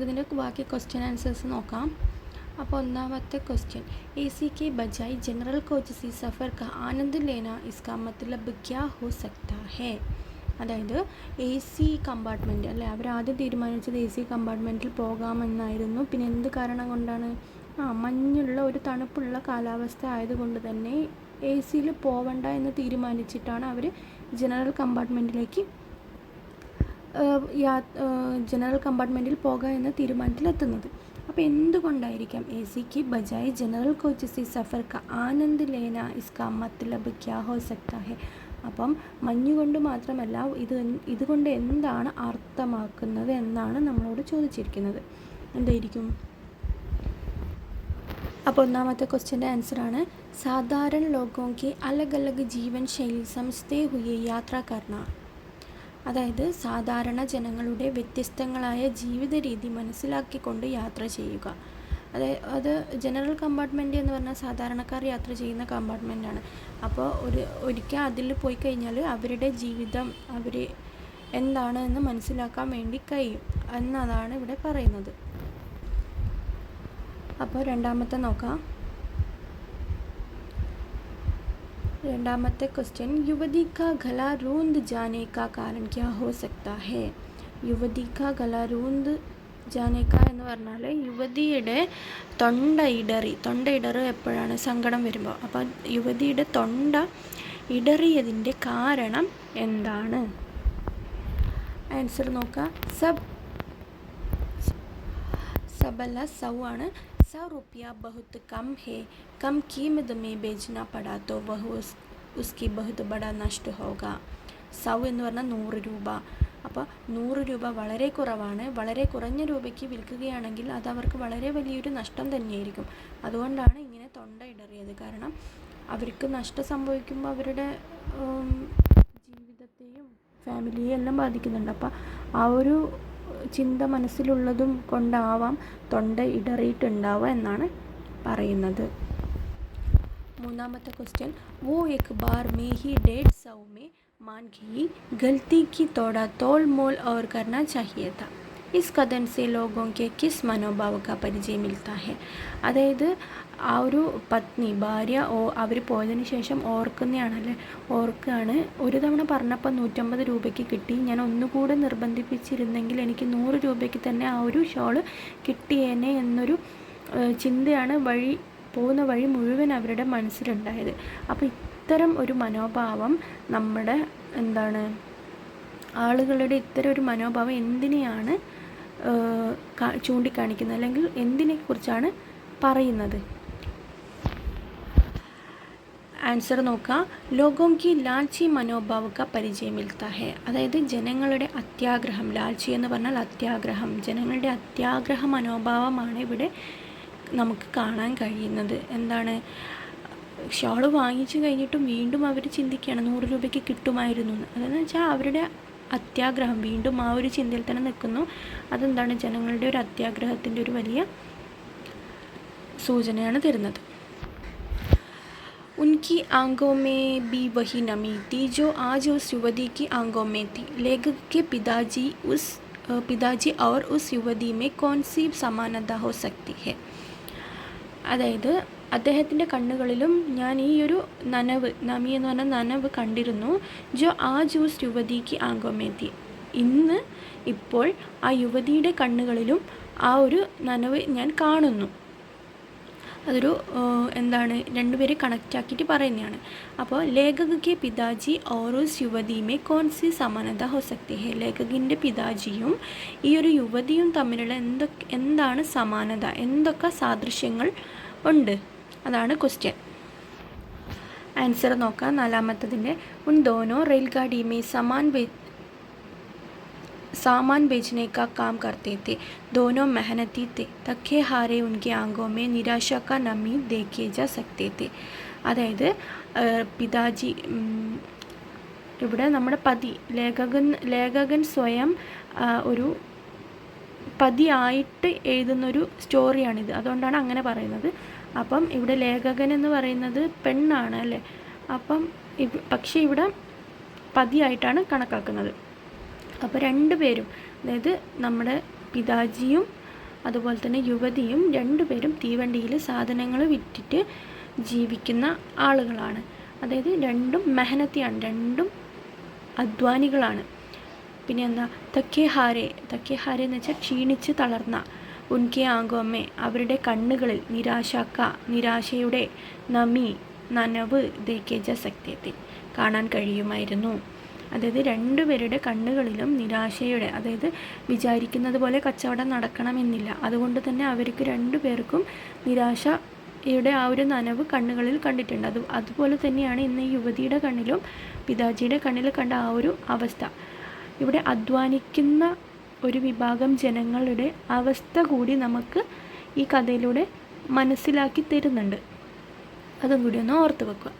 നമുക്ക് ഇതിന്റെ ബാക്കി ക്വസ്റ്റ്യൻ ആൻസേഴ്സ് നോക്കാം. അപ്പോൾ ഒന്നാമത്തെ ക്വസ്റ്റ്യൻ എ സി കെ ബജായ് ജനറൽ കോച്ച് സി സഫർ ക ആനന്ദ് ലേന ഇസ്കാ മത്ലബ് ക്യാ ഹോ സക്ത ഹേ അതായത് എ സി കമ്പാർട്ട്മെന്റ് അല്ലെ? അവർ ആദ്യം തീരുമാനിച്ചത് എ സി കമ്പാർട്ട്മെന്റിൽ പോകാമെന്നായിരുന്നു പിന്നെ എന്ത് കാരണം കൊണ്ടാണ്? ആ മഞ്ഞുള്ള ഒരു തണുപ്പുള്ള കാലാവസ്ഥ ആയതുകൊണ്ട് തന്നെ എ സിയിൽ പോവണ്ട എന്ന് തീരുമാനിച്ചിട്ടാണ് അവർ ജനറൽ കമ്പാർട്ട്മെന്റിലേക്ക് യാ ജനറൽ കമ്പാർട്ട്മെന്റിൽ പോകാം എന്ന തീരുമാനത്തിലെത്തുന്നത്. അപ്പോൾ എന്തുകൊണ്ടായിരിക്കാം എ കി ബജായ് ജനറൽ കോച്ചസി സഫർക്ക ആനന്ദ് ലേന ഇസ്ക മത്ലബ് ക്യാ ഹോ സക്ത അപ്പം മഞ്ഞുകൊണ്ട് മാത്രമല്ല ഇത് ഇതുകൊണ്ട് എന്താണ് അർത്ഥമാക്കുന്നത് എന്നാണ് നമ്മളോട് ചോദിച്ചിരിക്കുന്നത്. എന്തായിരിക്കും? അപ്പോൾ ഒന്നാമത്തെ ക്വസ്റ്റ്യന്റെ ആൻസറാണ് സാധാരണ ലോകോക്ക് അലഗ് അലഗ് ജീവൻ ശൈലി സംസ്ഥേ ഹുയെ യാത്ര അതായത് സാധാരണ ജനങ്ങളുടെ വ്യത്യസ്തങ്ങളായ ജീവിത രീതി മനസ്സിലാക്കിക്കൊണ്ട് യാത്ര ചെയ്യുക. അതായത് അത് ജനറൽ കമ്പാർട്ട്മെന്റ് എന്ന് പറഞ്ഞാൽ സാധാരണക്കാർ യാത്ര ചെയ്യുന്ന കമ്പാർട്ട്മെന്റാണ് അപ്പോൾ ഒരു ഒരിക്കൽ അതിൽ പോയി കഴിഞ്ഞാൽ അവരുടെ ജീവിതം അവർ എന്താണ് എന്ന് മനസ്സിലാക്കാൻ വേണ്ടി കഴിയും എന്നതാണ് ഇവിടെ പറയുന്നത്. അപ്പോൾ രണ്ടാമത്തെ നോക്കാം. രണ്ടാമത്തെ ക്വസ്റ്റ്യൻ യുവതി കാ ഗല റൂന്ത് ജാനെ കാ കാരണം ക്യാ ഹോ സക്ത ഹേ? യുവതി കാ ഗല റൂന്ത് ജാനേക്ക എന്ന് പറഞ്ഞാൽ യുവതിയുടെ തൊണ്ട ഇടറി തൊണ്ട ഇടറ് എപ്പോഴാണ് സങ്കടം വരുമ്പോൾ അപ്പം യുവതിയുടെ തൊണ്ട ഇടറിയതിന്റെ കാരണം എന്താണ്? ആൻസർ നോക്കുക സബ് സബല്ല സൗ ആണ്. सौ रुपया बहुत कम है कम कीमत में बेचना पड़ा तो वह उस उसकी बहुत बड़ा नष्ट होगा സൗ എന്ന് പറഞ്ഞാൽ നൂറ് രൂപ അപ്പോൾ നൂറ് രൂപ വളരെ കുറവാണ് വളരെ കുറഞ്ഞ രൂപയ്ക്ക് വിൽക്കുകയാണെങ്കിൽ അത് അവർക്ക് വളരെ വലിയൊരു നഷ്ടം തന്നെയായിരിക്കും അതുകൊണ്ടാണ് ഇങ്ങനെ തൊണ്ട ഇടറിയത് കാരണം അവർക്ക് നഷ്ടം സംഭവിക്കുമ്പോൾ അവരുടെ ഉം, ജീവിതത്തെയും ഫാമിലിയെയും എല്ലാം ബാധിക്കുന്നുണ്ട് അപ്പോൾ ആ ഒരു ചിന്ത മനസ്സിലുള്ളതും കൊണ്ടാവാം തൊണ്ട ഇടറിയിട്ടുണ്ടാവുക എന്നാണ് പറയുന്നത് മൂന്നാമത്തെ ക്വസ്റ്റ്യൻ वो एक बार में ही डेढ़ सौ में मान गई गलती की थोड़ा तोल मोल और करना चाहिए था इस कदम से लोगों के किस मनोभाव का परिचय मिलता है അതായത് ആ ഒരു പത്നി ഭാര്യ ഓ അവർ പോയതിന് ശേഷം ഓർക്കുന്നതാണല്ലേ ഓർക്കുകയാണ് ഒരു തവണ പറഞ്ഞപ്പോൾ നൂറ്റമ്പത് രൂപയ്ക്ക് കിട്ടി. ഞാൻ ഒന്നുകൂടെ നിർബന്ധിപ്പിച്ചിരുന്നെങ്കിൽ എനിക്ക് നൂറ് രൂപയ്ക്ക് തന്നെ ആ ഒരു ഷോൾ കിട്ടിയേനെ എന്നൊരു ചിന്തയാണ് വഴി പോകുന്ന വഴി മുഴുവൻ അവരുടെ മനസ്സിലുണ്ടായത്. അപ്പോൾ ഇത്തരം ഒരു മനോഭാവം നമ്മുടെ എന്താണ് ആളുകളുടെ ഇത്തരം ഒരു മനോഭാവം എന്തിനെയാണ് ചൂണ്ടിക്കാണിക്കുന്നത്? അല്ലെങ്കിൽ എന്തിനെക്കുറിച്ചാണ് പറയുന്നത്? ആൻസർ നോക്കുക ലോകോം കി ലാൽച്ചി മനോഭാവ ക പരിചയം മിൽത്താ ഹെ. അതായത് ജനങ്ങളുടെ അത്യാഗ്രഹം. ലാൽച്ചി എന്ന് പറഞ്ഞാൽ അത്യാഗ്രഹം. ജനങ്ങളുടെ അത്യാഗ്രഹ മനോഭാവമാണ് ഇവിടെ നമുക്ക് കാണാൻ കഴിയുന്നത്. എന്താണ്? ഷോൾ വാങ്ങിച്ചു കഴിഞ്ഞിട്ടും വീണ്ടും അവർ ചിന്തിക്കുകയാണ്. നൂറ് രൂപയ്ക്ക് കിട്ടുമായിരുന്നു അതെന്ന് വെച്ചാൽ അവരുടെ അത്യാഗ്രഹം വീണ്ടും ആ ഒരു ചിന്തയിൽ തന്നെ നിൽക്കുന്നു. അതെന്താണ്? ജനങ്ങളുടെ ഒരു അത്യാഗ്രഹത്തിന്റെ ഒരു വലിയ സൂചനയാണ് തരുന്നത്. उनकी आंखों में भी वही नमी थी जो आज उस युवती की आंखों में थी लेखक के पिताजी उस अ, पिताजी और उस युवती में कौन सी समानता हो सकती है അതായത് അദ്ദേഹത്തിൻ്റെ കണ്ണുകളിലും ഞാൻ ഈ ഒരു നനവ് നമി എന്ന് പറഞ്ഞ നനവ് കണ്ടിരുന്നു ജോ ആ ജ്യൂസ് യുവതിക്ക് ആങ്കോമേത്തി ഇന്ന് ഇപ്പോൾ ആ യുവതിയുടെ കണ്ണുകളിലും ആ ഒരു നനവ് ഞാൻ കാണുന്നു അതൊരു എന്താണ് രണ്ടുപേരെ കണക്റ്റ് ആക്കിയിട്ട് പറയുന്നതാണ്. അപ്പോൾ ലേഖകയ്ക്ക് പിതാജി ഓറോസ് യുവതിയുമേ കോൺസി സമാനത ഹോ സക്തി ഹെ. ലേഖകിന്റെ പിതാജിയും ഈ ഒരു യുവതിയും തമ്മിലുള്ള എന്തൊക്കെ എന്താണ് സമാനത? എന്തൊക്കെ സാദൃശ്യങ്ങൾ ഉണ്ട്? അതാണ് ക്വസ്റ്റ്യൻ ആൻസർ നോക്കാം. നാലാമത്തതിന്റെ ഉൻ ദോനോ റെയിൽ ഗാഡിയുമേ സമാൻ सामान बेचने का काम करते थे दोनों मेहनती थे थके हारे उनके आंखों में निराशा का नमी देखे जा सकते थे അതായത് ഏഹ്, പിതാജി ഉം, ഇവിടെ നമ്മുടെ പതി ലേഖകൻ ലേഖകൻ സ്വയം ആ, ഒരു പതിയായിട്ട് എഴുതുന്നൊരു സ്റ്റോറിയാണിത് അതുകൊണ്ടാണ് അങ്ങനെ പറയുന്നത് അപ്പം ഇവിടെ ലേഖകൻ എന്ന് പറയുന്നത് പെണ്ണാണ് അല്ലേ അപ്പം ഇവ- പക്ഷേ ഇവിടെ പതിയായിട്ടാണ് കണക്കാക്കുന്നത് അപ്പോൾ രണ്ട് പേരും അതായത് നമ്മുടെ പിതാജിയും അതുപോലെ തന്നെ യുവതിയും രണ്ടുപേരും തീവണ്ടിയിൽ സാധനങ്ങൾ വിറ്റിട്ട് ജീവിക്കുന്ന ആളുകളാണ്. അതായത് രണ്ടും മെഹനത്തിയാണ് രണ്ടും അധ്വാനികളാണ്. പിന്നെ എന്താ? തക്കേഹാരെ തക്കേഹാരെ എന്ന് വെച്ചാൽ ക്ഷീണിച്ച് തളർന്ന ഉൻകെ ആങ്കോമ്മേ അവരുടെ കണ്ണുകളിൽ നിരാശാക്ക നിരാശയുടെ നമി നനവ് ദേക്കേജ സത്യത്തിൽ കാണാൻ കഴിയുമായിരുന്നു. അതായത് രണ്ടുപേരുടെ കണ്ണുകളിലും നിരാശയുടെ അതായത് വിചാരിക്കുന്നത് പോലെ കച്ചവടം നടക്കണമെന്നില്ല. അതുകൊണ്ട് തന്നെ അവർക്ക് രണ്ടുപേർക്കും നിരാശയുടെ ആ ഒരു നനവ് കണ്ണുകളിൽ കണ്ടിട്ടുണ്ട്. അത് അതുപോലെ തന്നെയാണ് ഇന്ന് യുവതിയുടെ കണ്ണിലും പിതാജിയുടെ കണ്ണിൽ കണ്ട ആ ഒരു അവസ്ഥ. ഇവിടെ അധ്വാനിക്കുന്ന ഒരു വിഭാഗം ജനങ്ങളുടെ അവസ്ഥ കൂടി നമുക്ക് ഈ കഥയിലൂടെ മനസ്സിലാക്കി തരുന്നുണ്ട്. അതും കൂടി ഒന്ന് ഓർത്ത് വെക്കുക.